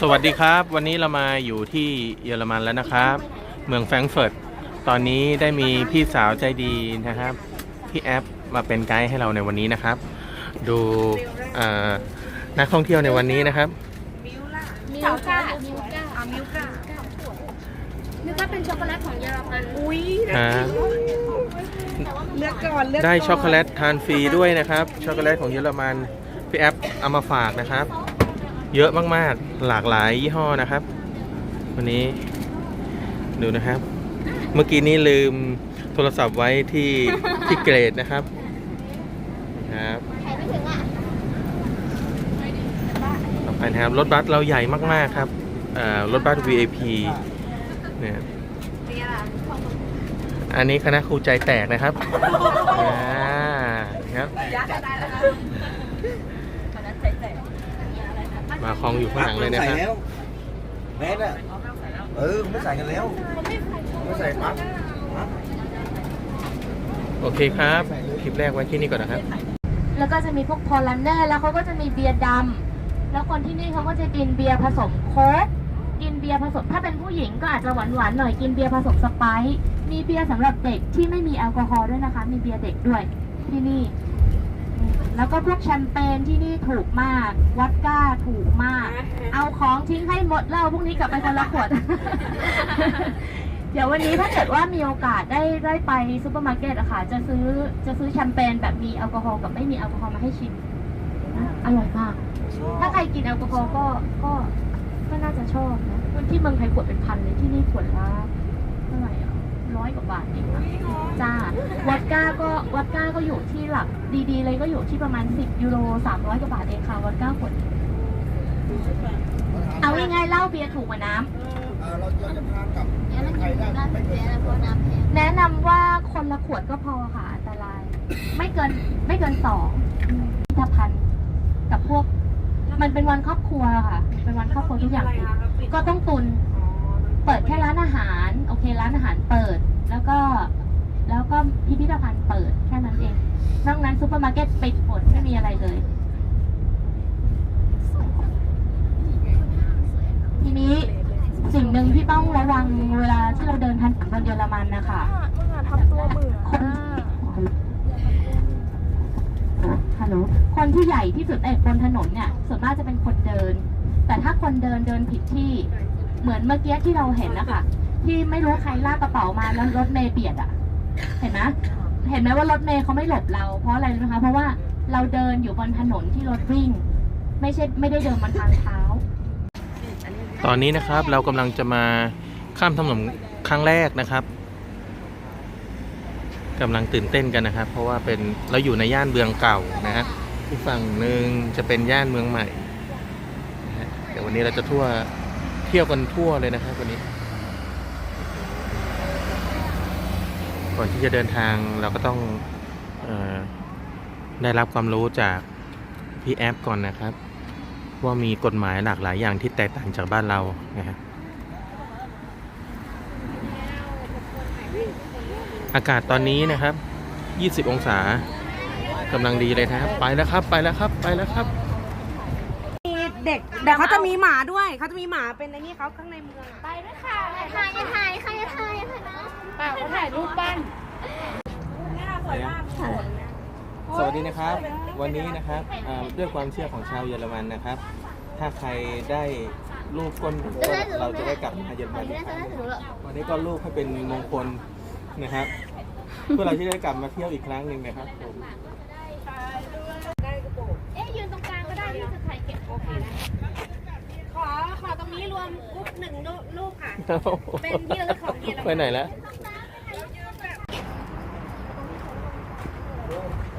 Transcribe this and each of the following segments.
สวัสดีครับ วันนี้เรามาอยู่ที่เยอรมันแล้วนะครับ เมืองแฟรงก์เฟิร์ตตอนนี้ได้มีพี่สาวใจดีนะครับพี่แอปมาเป็นไกด์ให้เราในวันนี้นะครับ ดูเอ่อนักท่องเที่ยวในวันนี้นะครับ มิลก้ามิลก้าอ่ามิลก้ามิลก้าเป็นช็อกโกแลตของเยอรมันอุ้ยครับเลือกก่อนเลือกได้ก่นช็อกโกแลตทานฟรีด้วยนะครับ ช็อกโกแลตของเยอรมันพี่แอปเอามาฝากนะครับ เยอะมากๆ หลากหลายยี่ห้อนะครับ วันนี้ดูนะครับ เมื่อกี้นี้ลืมโทรศัพท์ไว้ที่ที่เกรดนะครับครับใครไม่ถึงอะต่อไปนะครับรถบัสเราใหญ่มากๆครับเอ่อรถบัส VIP เนี่ยเป็นไงล่ะอันนี้คณะครูใจแตกนะครับอ่าครับ มาคลองอยู่ข้างหลังเลยนะครับแมสอะเออไม่ใส่กันแล้วไม่ใส่ปั๊บโอเคครับ คลิปแรกไว้ที่นี่ก่อนนะครับ แล้วก็จะมีพวกพอลันเนอร์ แล้วเขาก็จะมีเบียร์ดำ แล้วคนที่นี่เขาก็จะกินเบียร์ผสมโค้ก กินเบียร์ผสม ถ้าเป็นผู้หญิงก็อาจจะหวานหวานๆหน่อย กินเบียร์ผสมสไปซ์มีเบียร์สำหรับเด็กที่ไม่มีแอลกอฮอล์ด้วยนะคะ มีเบียร์เด็กด้วยที่นี่อืม แล้วก็พวกแชมเปญที่นี่ถูกมาก วอดก้าถูกมาก เอาของทิ้งให้หมดเหล้าพวกนี้กลับไปคนละขวด เดี๋ยววันนี้ถ้าเกิดว่ามีโอกาสได้ได้ไปซูเปอร์มาร์เก็ตอะค่ะ จะซื้อจะซื้อแชมเปญแบบมีแอลกอฮอล์กับไม่มีแอลกอฮอล์มาให้ชิมนะอร่อยมาก ถ้าใครกินแอลกอฮอล์ก็ก็ก็น่าจะชอบนะที่เมืองไทยขวดเป็นพันเลยที่นี่ขวดละเท่าไหร่อะ ร้อยกว่าบาทเองอะจ้าวอดก้าก็วอดก้าก็อยู่ที่หลักดีๆ เลยก็อยู่ที่ประมาณ 10 ยูโร 300 กว่าบาทเองค่ะวอดก้าขวดเอาง่ายๆเหล้าเบียร์ถูกกว่าน้ำเราเราจะพากลับไทยได้ไม่เกินแนะนำว่าคนละขวดก็พอค่ะอันตราย ไม่เกินไม่เกินสองพิพิธภัณฑ์กับพวก มันเป็นวันครอบครัวค่ะ เป็นวันครอบครัวทุกอย่างปิดก็ต้องตุน เปิดแค่ร้านอาหาร โอเค ร้านอาหารเปิด แล้วก็ แล้วก็พิพิธภัณฑ์เปิดแค่นั้นเอง นอกนั้นซูเปอร์มาร์เก็ตปิดหมดไม่มีอะไรเลย ทีนี้สิ่งหนึ่งที่ต้องระวังเวลาที่เราเดินทางบนเยอรมันนะคะทำตัวมือคนฮัลโหลคนที่ใหญ่ที่สุดเอกบนถนนเนี่ยส่วนมากจะเป็นคนเดิน แต่ถ้าคนเดินเดินผิดที่ เหมือนเมื่อกี้ที่เราเห็นนะคะที่ไม่รู้ใครลากกระเป๋ามาแล้วรถเมย์เบียดอะเห็นไหมเห็นไหมว่ารถเมย์เขาไม่หลบเรา เพราะอะไรรู้ไหมคะเพราะว่าเราเดินอยู่บนถนนที่รถวิ่ง ไม่ใช่ไม่ได้เดินบนทางเท้า ตอนนี้นะครับเรากำลังจะมาข้ามถนนครั้งแรกนะครับกำลังตื่นเต้นกันนะครับ เพราะว่าเป็นเราอยู่ในย่านเมืองเก่านะฮะที่ฝั่งหนึ่งจะเป็นย่านเมืองใหม่นะฮะเดี๋ยววันนี้เราจะทั่ว ที่ยวกันทั่วเลยนะครับวันนี้ ก่อนที่จะเดินทางเราก็ต้องออได้รับความรู้จากพี่แอปก่อนนะครับ ว่ามีกฎหมายหลากหลายอย่างที่แตกต่างจากบ้านเรานะฮะอากาศตอนนี้นะครับ 20 องศากำลังดีเลยนะครับ ไปแล้วครับ ไปแล้วครับ ไปแล้วครับ เด็กเดี๋ยวเขาจะมีหมาด้วยเขาจะมีหมาเป็นในนี่เขาข้างในเมืองอะไปด้วยค่ะถ่ายถ่ายใครจะถ่ายถ่ายนะเปล่าเขาถ่ายรูปบ้านสวัสดีนะครับ วันนี้นะครับอ่าด้วยความเชื่อของชาวเยอรมันนะครับ ถ้าใครได้รูปก้นก็เราจะได้กลับมาเยอรมันอีกครั้งวันนี้ก็รูปให้เป็นมงคลนะครับ เพื่อเราที่ได้กลับมาเที่ยวอีกครั้งหนึ่งนะครับผม เอ๊ะยืนตรงกลางก็ได้ที่จะถ่ายเก็บโอเคนะ ขอ ขอตรง นี้รวมกรุ๊ปหนึ่งรูปค่ะ เป็นที่ระลึกของเยอรมัน ไปไหนแล้วห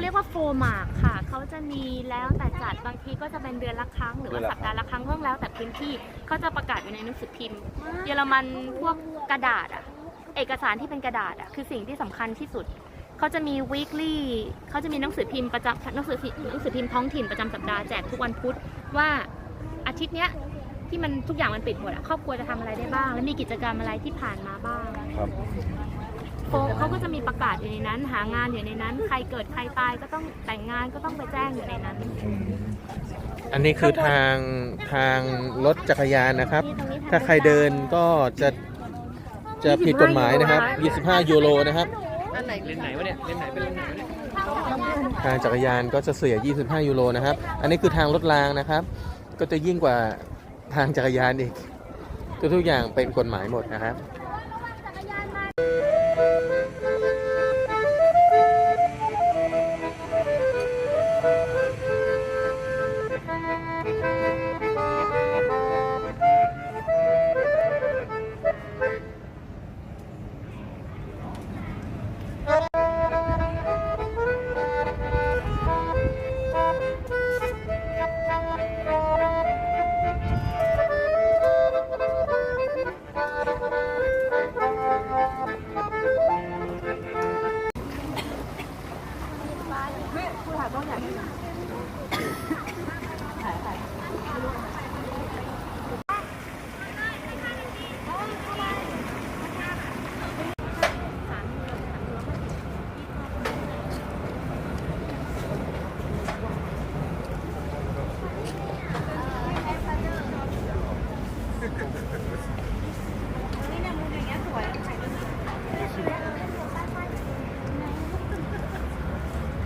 เขาเรียกว่าโฟมาร์ค่ะ เขาจะมีแล้วแต่จัดบางทีก็จะเป็นเดือนละครั้งหรือว่าสัปดาห์ละครั้งก็แล้วแต่พื้นที่เขาจะประกาศอยู่ในหนังสือพิมพ์ เยอรมันพวกกระดาษอะเอกสารที่เป็นกระดาษอะคือสิ่งที่สำคัญที่สุด เขาจะมี weekly เขาจะมีหนังสือพิมพ์ประจำหนังสือพิมพ์หนังสือพิมพ์ท้องถิ่นประจำสัปดาห์แจกทุกวันพุธว่าอาทิตย์เนี้ยที่มันทุกอย่างมันปิดหมดอะครอบครัวจะทำอะไรได้บ้าง และมีกิจกรรมอะไรที่ผ่านมาบ้างครับ โฟมเขาก็จะมีประกาศอยู่ในนั้น หางานอยู่ในนั้น ใครเกิดใครตายก็ต้องแต่งงานก็ต้องไปแจ้งอยู่ในนั้น อันนี้คือทางทางรถจักรยานนะครับ ถ้าใครเดินก็จะจะผิดกฎหมายนะครับ 25 ยูโรนะครับทางจักรยานก็จะเสีย 25 ยูโรนะครับ อันนี้คือทางรถรางนะครับ ก็จะยิ่งกว่าทางจักรยานอีกทุกๆอย่างเป็นกฎหมายหมดนะครับ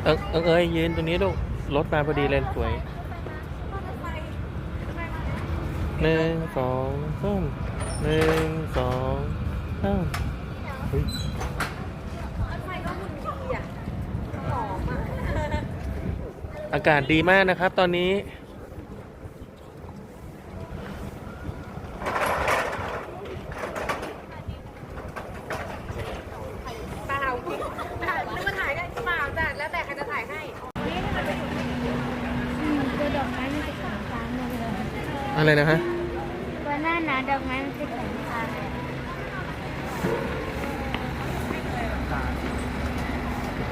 เอิงเอิงเอ้ยยืนตรงนี้ลูกรถมาพอดีเลยสวยหนึ่งสองสามหนึ่งสองสามเฮ้ยอากาศดีมากนะครับ ตอนนี้ เปล่านึกว่าถ่ายได้เปล่าจ้ะแล้วแต่ใครจะถ่ายให้ตัวดอกไม้มันจะแข็งค้างเลย อะไรนะฮะตัวหน้าหนาดอกไม้มันจะแข็งค้าง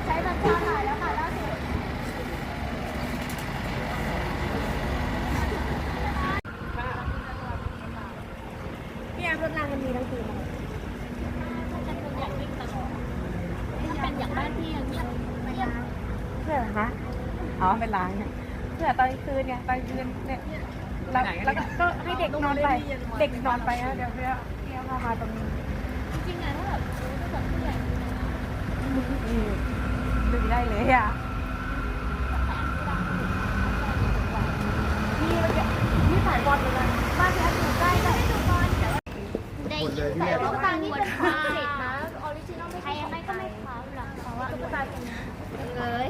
ใช้บัตรถ่ายแล้วค่ะล่าสุดพี่แอมรถรางมันมีทั้งคืนเลยเป็นอย่างบ้านพี่อย่างเงี้ยเพื่อคะอ๋อเป็นล้างเนี่ยเพื่อตอนกลางคืนไงตอนคืนเนี่ย แล้วแล้วก็ก็ให้เด็กนอนไป เด็กนอนไปแล้วเดี๋ยวเพื่อเพื่อพามาตรงนี้จริงๆอะถ้าแบบถ้าแบบผู้ใหญ่ดึงได้เลยอะนี่นี่สายบอลเลยนะบ้านที่อยู่ใกล้เลยได้ยินแต่ว่าตานี่เป็นคลาสสิกนะออริจินอลไม่ใช่ไม่ก็ไม่คลาสหรอกเพราะว่าตุ๊กตาเป็นเลย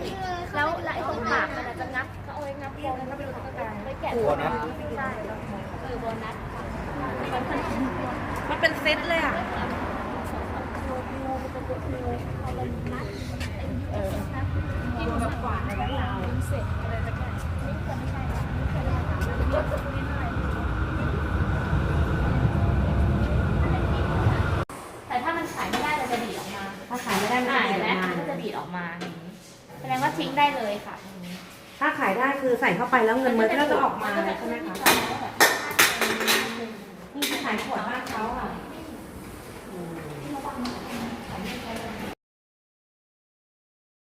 แล้วแล้วไอ้ตรงปากมันอะจะงับเขาเอา ไว้งับโฟมแล้วไปดูตุ๊กตาไปแกะโบนัส ใช่เออโบนัสค่ะมันเป็นเซตเลยอะแต่ถ้ามันขายไม่ได้เราจะดีดออกมาถ้าขายไม่ได้มันอ่าจะเห็นไหมเสียมันก็จะดีดออกมาอย่างนี้แสดงว่าทิ้งได้เลยค่ะ ถ้าขายได้คือใส่เข้าไปแล้วเงินมันก็จะออกมาใช่ไหมคะนี่คือขายขวดบ้านเขาอะ